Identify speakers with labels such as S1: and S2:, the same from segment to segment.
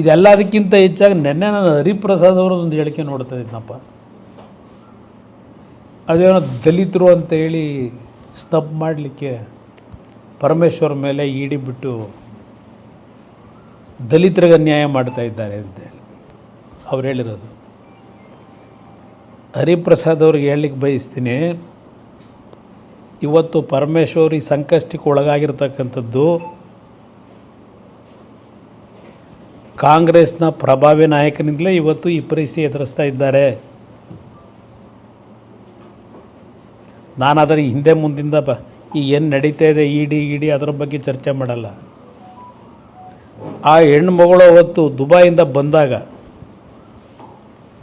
S1: ಇದೆಲ್ಲದಕ್ಕಿಂತ ಹೆಚ್ಚಾಗಿ ನೆನ್ನೆ ನಾನು ಹರಿಪ್ರಸಾದ್ ಅವರದ್ದು ಒಂದು ಹೇಳಿಕೆ ನೋಡ್ತಾ ಇದ್ನಪ್ಪ. ಅದೇನೋ ದಲಿತರು ಅಂತ ಹೇಳಿ ಸ್ತಬ್ ಮಾಡಲಿಕ್ಕೆ ಪರಮೇಶ್ವರ್ ಮೇಲೆ ಇಡಿ ಬಿಟ್ಟು ದಲಿತರಿಗೆ ಅನ್ಯಾಯ ಮಾಡ್ತಾ ಇದ್ದಾರೆ ಅಂತೇಳಿ ಅವ್ರು ಹೇಳಿರೋದು. ಹರಿಪ್ರಸಾದ್ ಅವ್ರಿಗೆ ಹೇಳಲಿಕ್ಕೆ ಬಯಸ್ತೀನಿ, ಇವತ್ತು ಪರಮೇಶ್ವರ್ ಈ ಸಂಕಷ್ಟಕ್ಕೆ ಒಳಗಾಗಿರ್ತಕ್ಕಂಥದ್ದು ಕಾಂಗ್ರೆಸ್ನ ಪ್ರಭಾವಿ ನಾಯಕನಿಂದಲೇ ಇವತ್ತು ಈ ಪರಿಸ್ಥಿತಿ ಎದುರಿಸ್ತಾ ಇದ್ದಾರೆ. ನಾನು ಅದರ ಹಿಂದೆ ಮುಂದಿಂದ ಬ, ಈ ಏನು ನಡೀತಾ ಇದೆ, ಇಡಿ ಇಡಿ ಅದರ ಬಗ್ಗೆ ಚರ್ಚೆ ಮಾಡಲ್ಲ. ಆ ಹೆಣ್ಮಗಳು ಅವತ್ತು ದುಬಾಯಿಂದ ಬಂದಾಗ,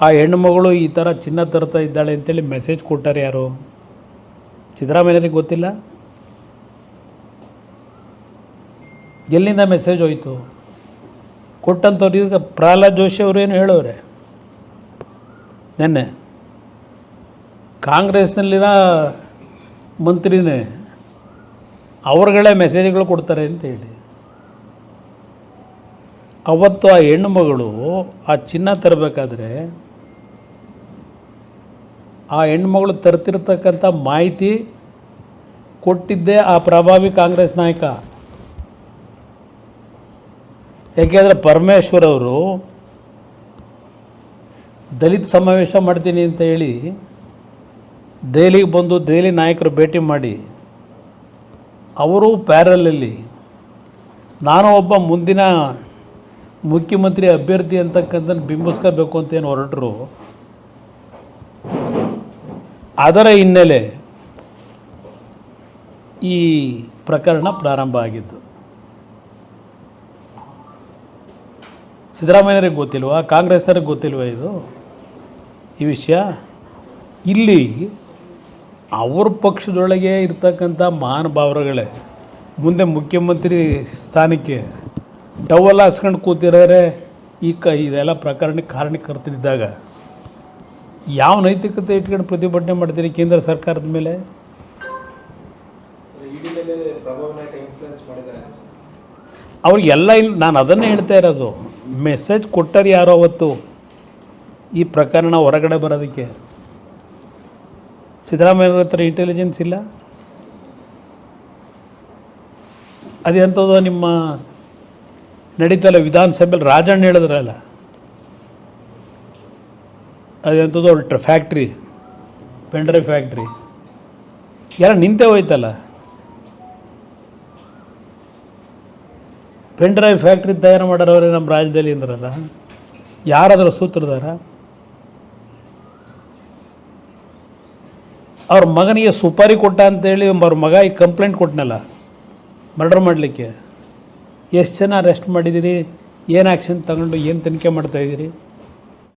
S1: ಆ ಹೆಣ್ಣುಮಗಳು ಈ ಥರ ಚಿನ್ನ ತರ್ತಾ ಇದ್ದಾಳೆ ಅಂತೇಳಿ ಮೆಸೇಜ್ ಕೊಟ್ಟಾರೆ ಯಾರು? ಸಿದ್ದರಾಮಯ್ಯರಿಗೆ ಗೊತ್ತಿಲ್ಲ? ಎಲ್ಲಿಂದ ಮೆಸೇಜ್ ಹೋಯಿತು? ಕೊಟ್ಟಂಥವ್ರು ಪ್ರಹ್ಲಾದ್ ಜೋಶಿ ಅವರೇನು ಹೇಳೋರೆ ನೆನ್ನೆ. ಕಾಂಗ್ರೆಸ್ನಲ್ಲಿನ ಮಂತ್ರಿನೇ ಅವ್ರುಗಳೇ ಮೆಸೇಜ್ಗಳು ಕೊಡ್ತಾರೆ ಅಂತ ಹೇಳಿ. ಅವತ್ತು ಆ ಹೆಣ್ಣು ಮಗಳು ಆ ಚಿನ್ನ ತರಬೇಕಾದ್ರೆ ಆ ಹೆಣ್ಮಗಳು ತರ್ತಿರ್ತಕ್ಕಂಥ ಮಾಹಿತಿ ಕೊಟ್ಟಿದ್ದೇ ಆ ಪ್ರಭಾವಿ ಕಾಂಗ್ರೆಸ್ ನಾಯಕ. ಯಾಕೆಂದರೆ ಪರಮೇಶ್ವರ್ ಅವರು ದಲಿತ ಸಮಾವೇಶ ಮಾಡ್ತೀನಿ ಅಂತ ಹೇಳಿ ದೆಹಲಿಗೆ ಬಂದು ದೆಹಲಿ ನಾಯಕರು ಭೇಟಿ ಮಾಡಿ, ಅವರು ಪ್ಯಾರಲಲ್ಲಿ, ನಾನು ಒಬ್ಬ ಮುಂದಿನ ಮುಖ್ಯಮಂತ್ರಿ ಅಭ್ಯರ್ಥಿ ಅಂತಕ್ಕಂಥ ಬಿಂಬಿಸ್ಕೋಬೇಕು ಅಂತ ಏನು ಹೊರಟರು. ಅದರ ಹಿನ್ನೆಲೆ ಈ ಪ್ರಕರಣ ಪ್ರಾರಂಭ ಆಗಿದ್ದು ಸಿದ್ದರಾಮಯ್ಯರಿಗೆ ಗೊತ್ತಿಲ್ವಾ? ಕಾಂಗ್ರೆಸ್ನವ್ರಿಗೆ ಗೊತ್ತಿಲ್ವಾ ಇದು? ಈ ವಿಷಯ? ಇಲ್ಲಿ ಅವ್ರ ಪಕ್ಷದೊಳಗೆ ಇರ್ತಕ್ಕಂಥ ಮಹಾನುಭಾವರುಗಳೇ ಮುಂದೆ ಮುಖ್ಯಮಂತ್ರಿ ಸ್ಥಾನಕ್ಕೆ ಡವಲ್ ಹಾಸ್ಕೊಂಡು ಕೂತಿರೋರೆ ಈ ಕ ಇದೆಲ್ಲ ಪ್ರಕರಣಕ್ಕೆ ಕಾರಣಕರ್ತರಿದ್ದಾಗ ಯಾವ ನೈತಿಕತೆ ಇಟ್ಕೊಂಡು ಪ್ರತಿಭಟನೆ ಮಾಡ್ತೀರಿ ಕೇಂದ್ರ ಸರ್ಕಾರದ ಮೇಲೆ? ಅವ್ರಿಗೆಲ್ಲ ಇಲ್ಲಿ ನಾನು ಅದನ್ನೇ ಹೇಳ್ತಾ ಇರೋದು. ಮೆಸೇಜ್ ಕೊಟ್ಟರು ಯಾರೋ ಅವತ್ತು ಈ ಪ್ರಕರಣ ಹೊರಗಡೆ ಬರೋದಕ್ಕೆ? ಸಿದ್ದರಾಮಯ್ಯವ್ರ ಹತ್ರ ಇಂಟೆಲಿಜೆನ್ಸ್ ಇಲ್ಲ? ಅದೆಂಥದ್ದು ನಿಮ್ಮ ನಡೀತಲ್ಲ ವಿಧಾನಸಭೆಯಲ್ಲಿ ರಾಜಣ್ಣ ಹೇಳಿದ್ರಲ್ಲ? ಅದೆಂಥದ್ದು ಅವ್ರ ಫ್ಯಾಕ್ಟ್ರಿ ಪೆಂಡ್ರೈ ಫ್ಯಾಕ್ಟ್ರಿ ಯಾರ ನಿಂತೇ ಹೋಯ್ತಲ್ಲ? ಪೆನ್ ಡ್ರೈವ್ ಫ್ಯಾಕ್ಟ್ರಿ ತಯಾರು ಮಾಡೋರವ್ರೆ ನಮ್ಮ ರಾಜ್ಯದಲ್ಲಿ ಅಂದ್ರಲ್ಲ, ಯಾರಾದರೂ ಸೂತ್ರದಾರ ಅವ್ರ ಮಗನಿಗೆ ಸುಪಾರಿ ಕೊಟ್ಟ ಅಂತೇಳಿ ಅವ್ರ ಮಗ ಈಗ ಕಂಪ್ಲೇಂಟ್ ಕೊಟ್ಟನಲ್ಲ ಮರ್ಡರ್ ಮಾಡಲಿಕ್ಕೆ. ಎಷ್ಟು ಜನ ಅರೆಸ್ಟ್ ಮಾಡಿದ್ದೀರಿ ಏನು ಆ್ಯಕ್ಷನ್ ತಗೊಂಡು ಏನು ತನಿಖೆ ಮಾಡ್ತಾಯಿದ್ದೀರಿ